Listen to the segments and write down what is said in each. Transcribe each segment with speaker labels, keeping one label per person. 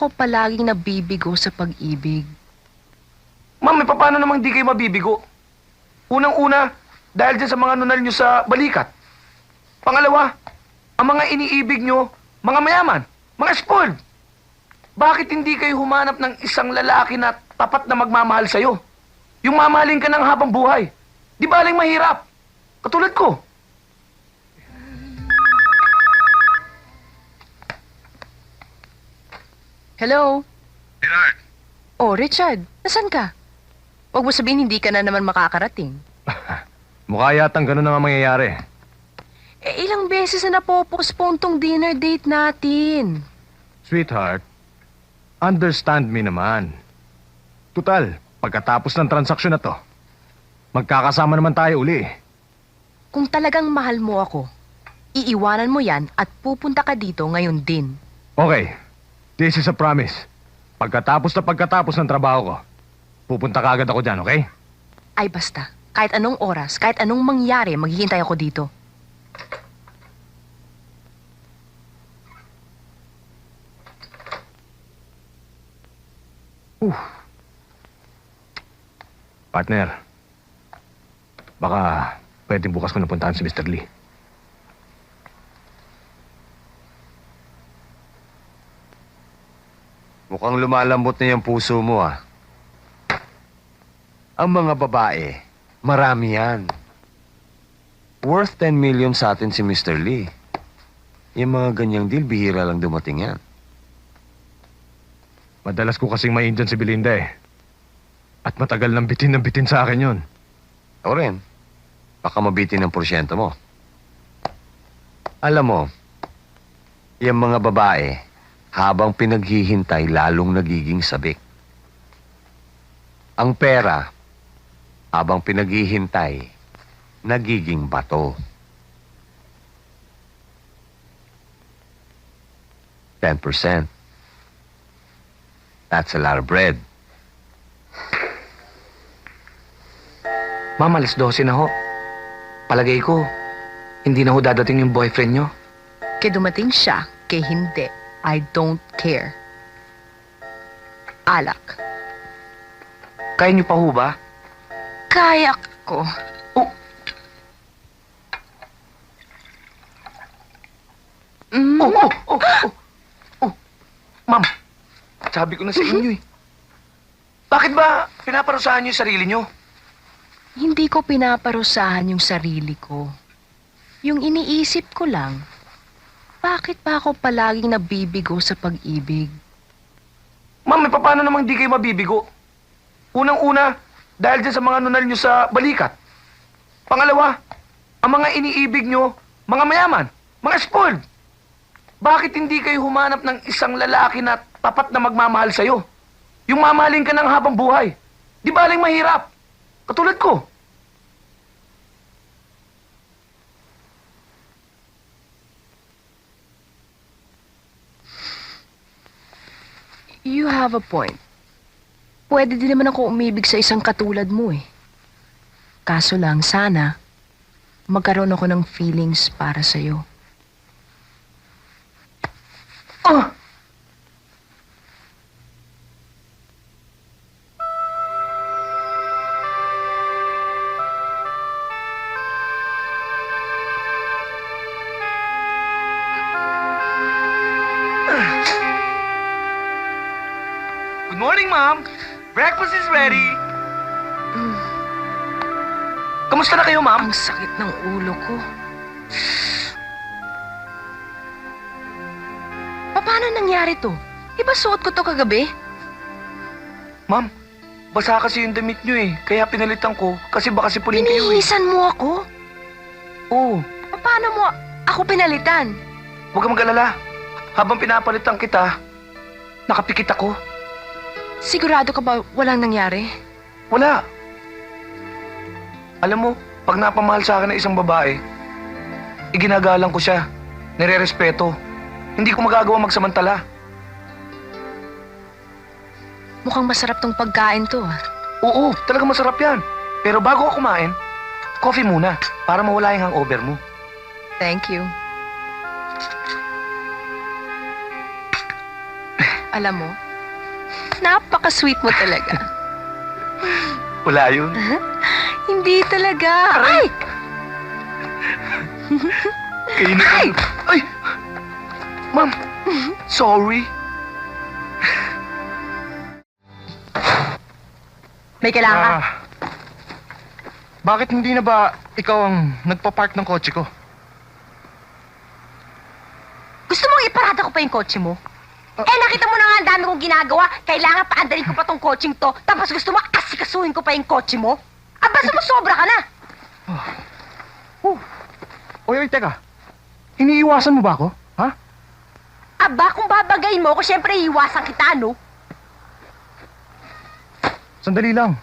Speaker 1: ako palaging nabibigo sa pag-ibig?
Speaker 2: Ma'am, may paano namang di kayo mabibigo? Unang-una, dahil dyan sa mga nunal nyo sa balikat. Pangalawa, ang mga iniibig nyo, mga mayaman, mga spoiled. Bakit hindi kayo humanap ng isang lalaki na tapat na magmamahal sa'yo? Yung mamahalin ka ng habang buhay. Di ba aling mahirap? Katulad ko.
Speaker 1: Hello?
Speaker 2: Gerard.
Speaker 1: Oh, Richard, nasan ka? Huwag mo sabihin hindi ka na naman makakarating.
Speaker 3: Mukha yatang ganun na nga mangyayari.
Speaker 1: Eh, ilang beses na napopostpone tong dinner date natin.
Speaker 3: Sweetheart, understand me naman. Tutal, pagkatapos ng transaksyon na to, magkakasama naman tayo uli.
Speaker 1: Kung talagang mahal mo ako, iiwanan mo yan at pupunta ka dito ngayon din.
Speaker 3: Okay, this is a promise. Pagkatapos na pagkatapos ng trabaho ko, pupunta ka agad ako dyan, okay?
Speaker 1: Ay basta, kahit anong oras, kahit anong mangyari, maghihintay ako dito.
Speaker 3: Partner, baka pwedeng bukas ko napuntahan si Mr. Lee.
Speaker 4: Mukhang lumalambot na yung puso mo ah. Ang mga babae, marami yan. Worth 10 million sa atin si Mr. Lee. Yung mga ganyang deal, bihira lang dumating yan.
Speaker 3: Madalas ko kasing maindyan si Belinda eh. At matagal nang bitin ng bitin sa akin yon.
Speaker 4: Ako rin. Baka mabitin ng porsyento mo. Alam mo, yung mga babae, habang pinaghihintay, lalong nagiging sabik. Ang pera, habang pinaghihintay, nagiging bato. 10%. That's a lot of bread.
Speaker 2: Ma'am, alas 12 na ho. Palagay ko, hindi na ho dadating yung boyfriend nyo.
Speaker 1: Kaya dumating siya, kay hindi. I don't care. Alak.
Speaker 2: Kaya nyo pa ho ba?
Speaker 1: Kaya ko.
Speaker 2: Oh.
Speaker 1: Mm.
Speaker 2: Oh, oh, oh, oh. Oh, ma'am, sabi ko na sa inyo eh. Bakit ba pinaparusahan niyo yung sarili niyo?
Speaker 1: Hindi ko pinaparusahan yung sarili ko. Yung iniisip ko lang, bakit ba ako palaging nabibigo sa pag-ibig?
Speaker 2: Ma'am, may paano namang di kayo mabibigo? Unang-una, dahil dyan sa mga nunal niyo sa balikat. Pangalawa, ang mga iniibig niyo, mga mayaman, mga spoiled. Bakit hindi kayo humanap ng isang lalaki na tapat na magmamahal sa'yo? Yung mamahalin ka ng habang buhay. Di ba aling mahirap? Katulad ko.
Speaker 1: You have a point. Pwede din naman ako umibig sa isang katulad mo eh. Kaso lang, sana, magkaroon ako ng feelings para sa'yo.
Speaker 2: Ah! Morning, Mom. Breakfast is ready. Kamusta na kayo, Ma'am?
Speaker 1: Ang sakit ng ulo ko. Pa- Paano nangyari to? Di ba suot ko to kagabi?
Speaker 2: Ma'am, basa kasi yung damit nyo eh. Kaya pinalitan ko kasi baka sipunin kayo eh.
Speaker 1: Binihisan mo ako?
Speaker 2: Oo,
Speaker 1: Pa- Paano mo ako pinalitan?
Speaker 2: huwag kang mag-alala. Habang pinapalitan kita, nakapikit ako.
Speaker 1: Sigurado ka ba walang nangyari?
Speaker 2: Wala. Alam mo, pag napamahal sa akin ng isang babae, iginagalang ko siya. Nire-respeto. Hindi ko magagawa magsamantala.
Speaker 1: Mukhang masarap tong pagkain to ah.
Speaker 2: Oo, talaga masarap yan. Pero bago ako kumain, coffee muna para mawala yung hangover mo.
Speaker 1: Thank you.
Speaker 5: Alam mo, napaka-sweet mo talaga.
Speaker 2: Wala yun.
Speaker 5: Hindi talaga. Ay!
Speaker 2: Kainin Ay! Ay! Ma'am, sorry.
Speaker 5: May kailangan ka.
Speaker 3: Ah, bakit hindi na ba ikaw ang nagpa-park ng kotse ko?
Speaker 6: Gusto mong iparada ko pa yung kotse mo? Eh, nakita mo na nga ang dami kong ginagawa. Kailangan paandarin ko pa tong coaching to. Tapos gusto mo asikasuhin ko pa yung kotse mo? Aba, sumusobra ka na.
Speaker 3: Oy, oy, teka. Iniiwasan mo ba ako? Ha?
Speaker 6: Aba, kung babagayin mo ako, syempre iiwasan kita, no?
Speaker 3: Sandali lang.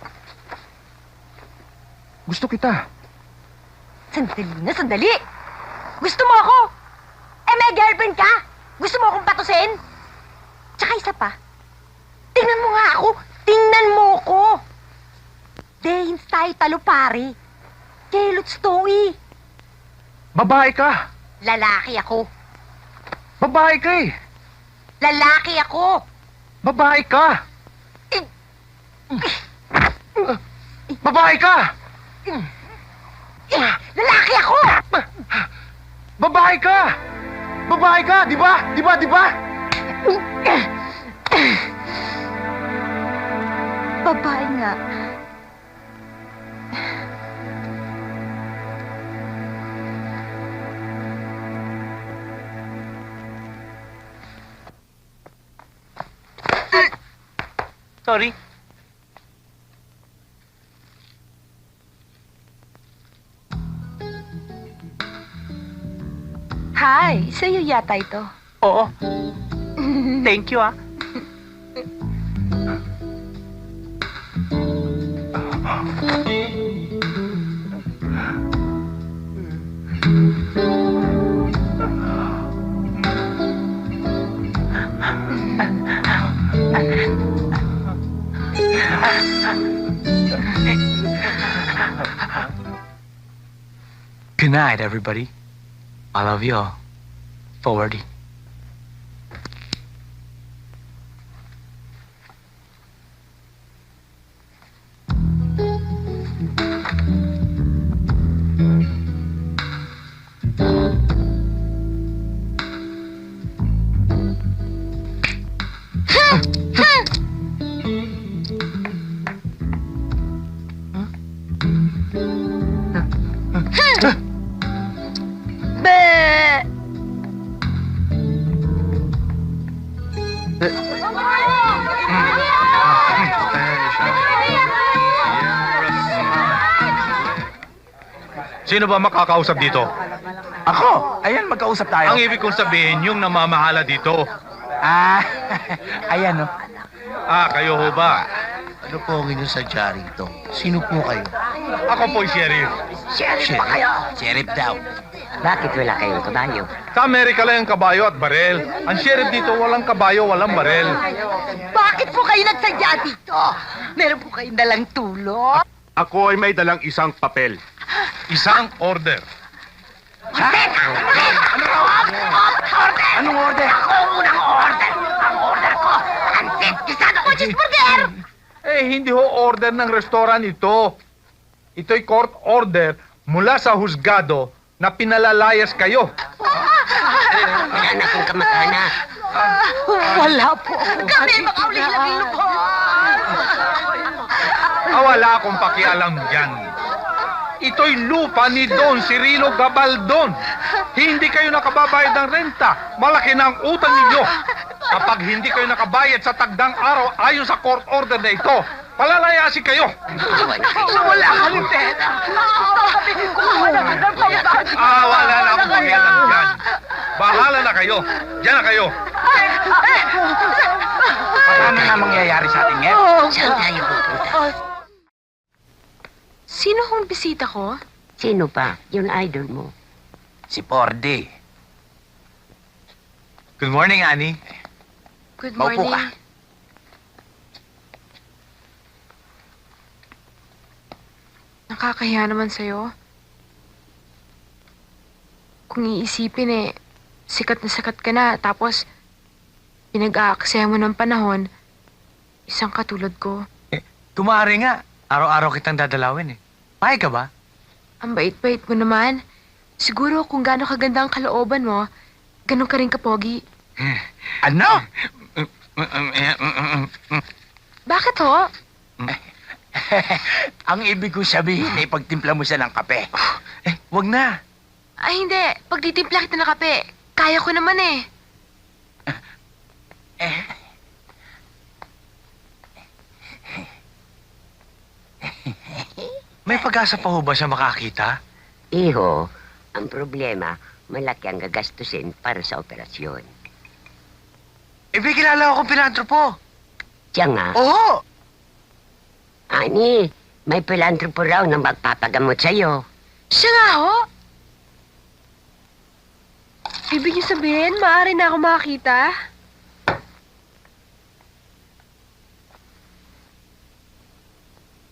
Speaker 3: Gusto kita.
Speaker 6: Sandali na, sandali. Gusto mo ako? Eh, may girlfriend ka? Gusto mo akong patusin? Tsaka isa pa. Tingnan mo nga ako. Tingnan mo ko. Dehins tayo talo, pare. Kelot story.
Speaker 3: Babae ka.
Speaker 6: Lalaki ako.
Speaker 3: Babae ka eh.
Speaker 6: Lalaki ako.
Speaker 3: Babae ka. Babae ka.
Speaker 6: Eh, lalaki ako.
Speaker 3: Babae ka. Babae ka, di ba? Di ba, di ba?
Speaker 6: Babae nga.
Speaker 2: Sorry.
Speaker 5: Hi, sa'yo yata ito.
Speaker 2: Oo. Thank you, ah. Good night, everybody. I love you all. Forward.
Speaker 3: Sino ba makakausap dito?
Speaker 2: Ako! Ayan, magkausap tayo.
Speaker 3: Ang ibig kong sabihin, yung namamahala dito.
Speaker 2: Ah, ayan, no.
Speaker 3: Ah, kayo ho ba?
Speaker 7: Ano po ang inyong sadya rito? Sino po kayo?
Speaker 3: Ako po'y sheriff.
Speaker 7: Sheriff pa kayo? Sheriff daw.
Speaker 6: Bakit wala kayong kabayo?
Speaker 3: Sa Amerika lang ang kabayo at barel. Ang sheriff dito, walang kabayo, walang barel.
Speaker 6: Bakit po kayo nagsadya dito? Meron po kayong dalang tulong?
Speaker 3: Ako ay may dalang isang papel. Isang order.
Speaker 2: Anong order?
Speaker 6: Ako ang unang order. Ang order ko, antit kisado ko cheeseburger.
Speaker 3: Eh, hindi ho order ng restaurant ito. Ito'y court order mula sa husgado na pinalalayas kayo.
Speaker 6: Wala na akong kamatana. Wala po. Kami mga uling-labing lubhon.
Speaker 3: Ah, wala akong pakialam dyan. Ito'y lupa ni Don Cirilo Gabaldon. Hindi kayo nakababayad ng renta. Malaki na ang utang ninyo. Kapag hindi kayo nakabayad sa tagdang araw ayon sa court order na ito, palalayasin kayo.
Speaker 6: Wala kami pera.
Speaker 3: Ah, wala na akong pakialam dyan. Bahala na kayo. Diyan na kayo.
Speaker 2: Paano na mangyayari sa atin ngayon?
Speaker 6: Saan tayo pupunta?
Speaker 5: Sino hong bisita ko?
Speaker 6: Sino pa? Yung idol mo.
Speaker 7: Si Pordy.
Speaker 3: Good morning, Annie.
Speaker 5: Good
Speaker 7: Maupo
Speaker 5: morning.
Speaker 7: ka.
Speaker 5: Nakakahiya naman sa'yo. Kung iisipin eh, sikat na sikat ka na, tapos pinag-aaksaya mo ng panahon, isang katulad ko,
Speaker 8: Kumari nga. Araw-araw kitang dadalawin eh. Payag ka ba?
Speaker 5: ang bait-bait mo naman. Siguro kung gaano kaganda ang kalooban mo, ganun ka rin kapogi.
Speaker 7: Ano?
Speaker 5: Bakit ho?
Speaker 7: Ang ibig ko sabihin ay pagtimpla mo siya ng kape.
Speaker 8: Eh, wag na.
Speaker 5: Ay hindi, pag titimpla kita ng kape, kaya ko naman eh.
Speaker 8: May pag-asa pa ho ba siya makakita?
Speaker 9: Iho, ang problema, malaki ang gagastusin para sa operasyon.
Speaker 8: Eh, may kilala akong pilantropo.
Speaker 9: Siya nga,
Speaker 8: Oo!
Speaker 9: ani, may pilantropo raw na magpapagamot sa'yo.
Speaker 5: Siya nga ho? Ibig niyo sabihin, maaari na ako makakita?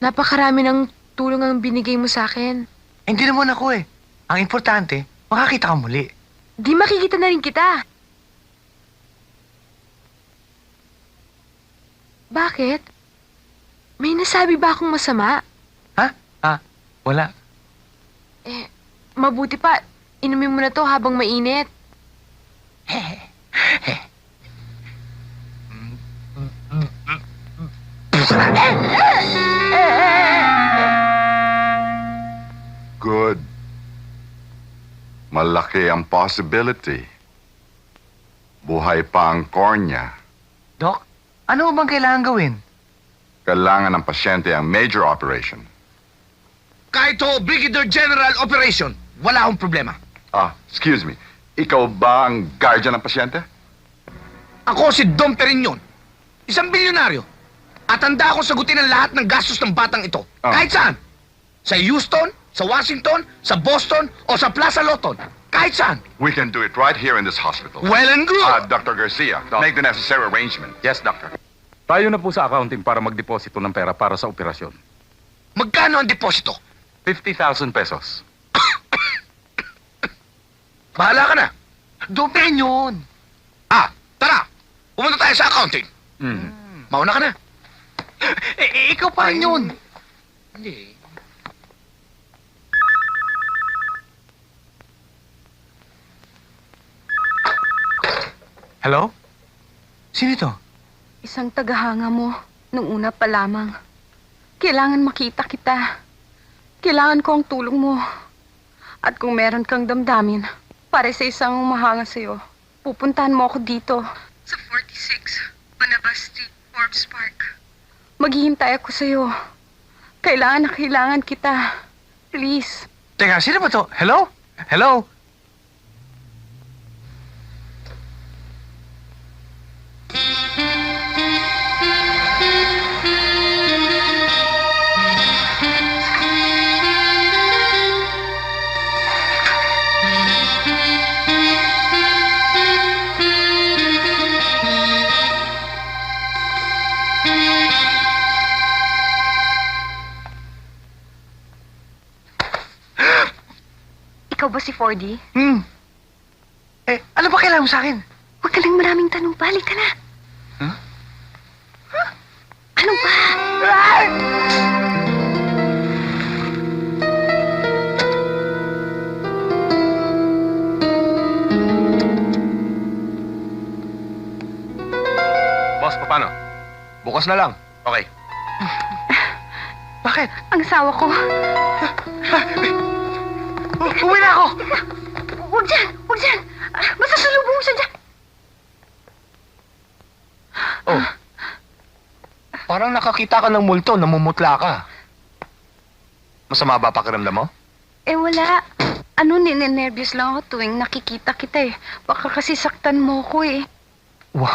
Speaker 5: Napakarami ng tulong ang binigay mo sa akin.
Speaker 8: Hindi naman ako eh. Ang importante, makakita ka muli.
Speaker 5: Di makikita na rin kita. Bakit? May nasabi ba akong masama?
Speaker 8: Ha? Ah, wala.
Speaker 5: Eh, mabuti pa. Inumin mo na to habang mainit.
Speaker 10: Good. Malaki ang possibility. Buhay pa ang cornea.
Speaker 8: Dok, ano bang kailangan gawin?
Speaker 10: Kailangan ng pasyente ang major operation.
Speaker 11: Kahit ho, Brigadier General Operation, wala akong problema.
Speaker 10: Ah, excuse me. Ikaw ba ang guardian ng pasyente?
Speaker 11: Ako si Dom Perignon, isang bilyonaryo. At handa akong sagutin ang lahat ng gastos ng batang ito.
Speaker 10: Ah.
Speaker 11: Kahit saan. Sa Houston, sa Washington, sa Boston, o sa Plaza Loton. Kahit saan.
Speaker 10: We can do it right here in this hospital.
Speaker 11: Well and good.
Speaker 10: Ah, Dr. Garcia, make the necessary arrangement. Yes, doctor.
Speaker 12: Tayo na po sa accounting para magdeposito ng pera para sa operasyon.
Speaker 11: Magkano ang deposito?
Speaker 12: 50,000 pesos.
Speaker 11: Bahala ka na.
Speaker 8: Doon yun.
Speaker 11: Ah, tara. Pumunta tayo sa accounting.
Speaker 12: Mm.
Speaker 11: Mauna ka na.
Speaker 8: Eh, eh, ikaw pa rin yun.
Speaker 11: Hindi.
Speaker 8: Hello? Sino ito?
Speaker 13: Isang tagahanga mo nung una pa lamang. Kailangan makita kita. Kailangan ko ang tulong mo. At kung meron kang damdamin, para sa isang umahanga sa'yo, pupuntahan mo ako dito. Sa 46, Banabas Street, Forbes Park. Maghihintay ako sa'yo. Kailangan na kailangan kita. Please.
Speaker 8: Teka, sino ba to? Hello? Hello?
Speaker 13: 4D?
Speaker 8: Hmm. Eh, ano ba kailangan mo sa akin?
Speaker 13: Huwag ka lang maraming tanong. Balik ka na.
Speaker 8: Huh?
Speaker 13: Ano ba?
Speaker 11: Boss, paano? Bukas na lang. Okay.
Speaker 8: Bakit?
Speaker 13: Ang sawa ko.
Speaker 8: U- uwi na ako!
Speaker 13: Huwag dyan! Huwag dyan! Ah, Basta sulubong mo siya dyan!
Speaker 11: Oh. Parang nakakita ka ng multo, namumutla ka. Masama ba pakiramdam mo?
Speaker 13: Eh wala. Ano, ninenervyos lang ako tuwing nakikita kita eh. Baka kasi saktan mo ko eh.
Speaker 11: Wow.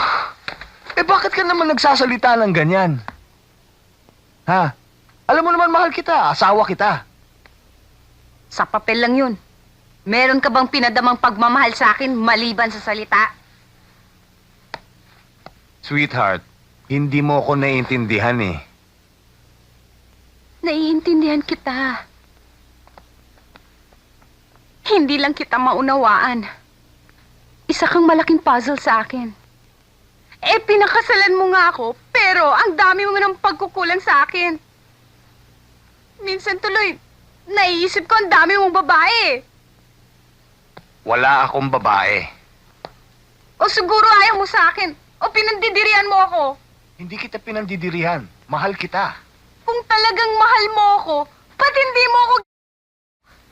Speaker 11: Eh bakit ka naman nagsasalita ng ganyan? Ha? Alam mo naman mahal kita, asawa kita.
Speaker 13: Sa papel lang yun. Meron ka bang pinadamang pagmamahal sa akin maliban sa salita?
Speaker 4: Sweetheart, hindi mo ako naiintindihan eh.
Speaker 13: Naiintindihan kita. Hindi lang kita maunawaan. Isa kang malaking puzzle sa akin. Eh, pinakasalan mo nga ako, pero ang dami mo ng pagkukulang sa akin. Minsan tuloy, naiisip ko ang dami mong babae.
Speaker 14: Wala akong babae.
Speaker 13: O siguro ayaw mo sa akin, o pinandidirian mo ako.
Speaker 14: Hindi kita pinandidirihan. Mahal kita.
Speaker 13: Kung talagang mahal mo ako, ba't hindi mo ako...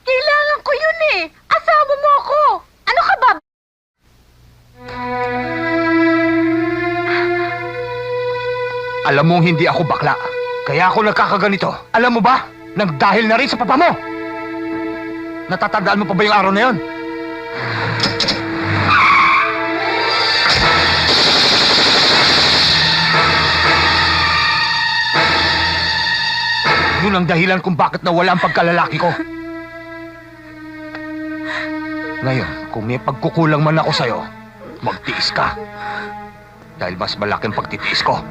Speaker 13: Kailangan ko yun eh! Asawa mo ako! Ano ka ba?
Speaker 14: Alam mong hindi ako bakla. Kaya ako nagkakaganito. Alam mo ba? Nang dahil na rin sa papa mo. Natatandaan mo pa ba yung araw na yon? Yun ang dahilan kung bakit nawala ang pagkalalaki ko. Ngayon, kung may pagkukulang man ako sa'yo, magtiis ka. Dahil mas malaking pagtitiis ko.